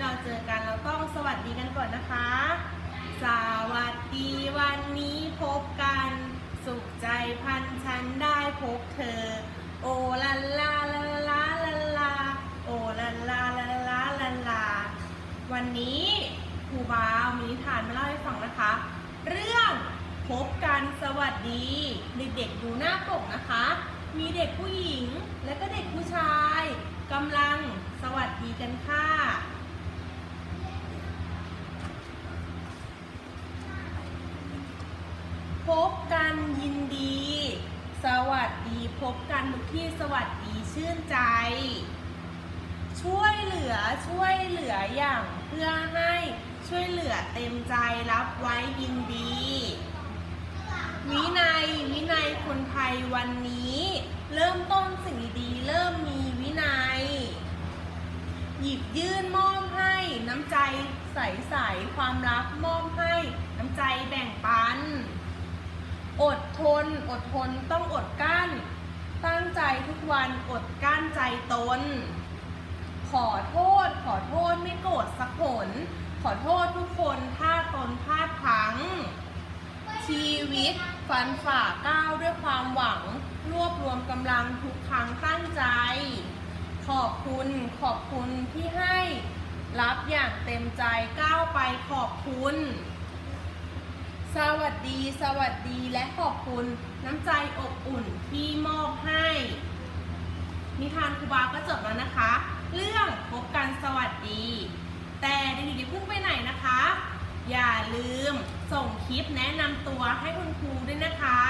เราเจอกันเราต้องสวัสดีกันก่อนนะคะ สวัสดีวันนี้พบกัน สุขใจพันชั้นได้พบเธอ โอลาลาลาลาลาลาโอลาลาลาลาลาลาวันนี้ครูบาเอามีนิทานมาเล่าให้ฟังนะคะ เรื่องพบกันสวัสดี เด็กๆดูหน้าปกนะคะ มีเด็กผู้หญิงและก็เด็กผู้ชายกำลังสวัสดีกันค่ะ พบกันยินดี สวัสดี พบกันทุกที่สวัสดีชื่นใจ ช่วยเหลือช่วยเหลืออย่างเพื่อให้ช่วยเหลือเต็มใจรับไว้ยินดี วินัยวินัยคนไทยวันนี้ เริ่มต้นสิ่งดีๆเริ่มมีวินัย หยิบยื่นมอบให้น้ำใจใสๆความรักมอบให้น้ำใจแบ่งปัน อดทน อ ดทนต้องอดกั้น ตั้งใจทุกวันอดกั้นใจตน ขอโทษ ขอโทษไม่โกรธสักผล ขอโทษทุกคนถ้าตนพลาดพลั้ง ชีวิตฟันฝ่าก้าวด้วยความหวัง รวบรวมกำลังทุกครั้งตั้งใจ ขอบคุณขอบคุณที่ให้ รับอย่างเต็มใจก้าวไปขอบคุณ สวัสดีสวัสดีและขอบคุณน้ำใจอบอุ่นที่มอบให้ นิทานครูบาก็จบแล้วนะคะ เรื่องพบกันสวัสดี แต่เด็กๆอย่าเพิ่งไปไหนนะคะ อย่าลืมส่งคลิปแนะนำตัวให้คุณครูด้วยนะคะ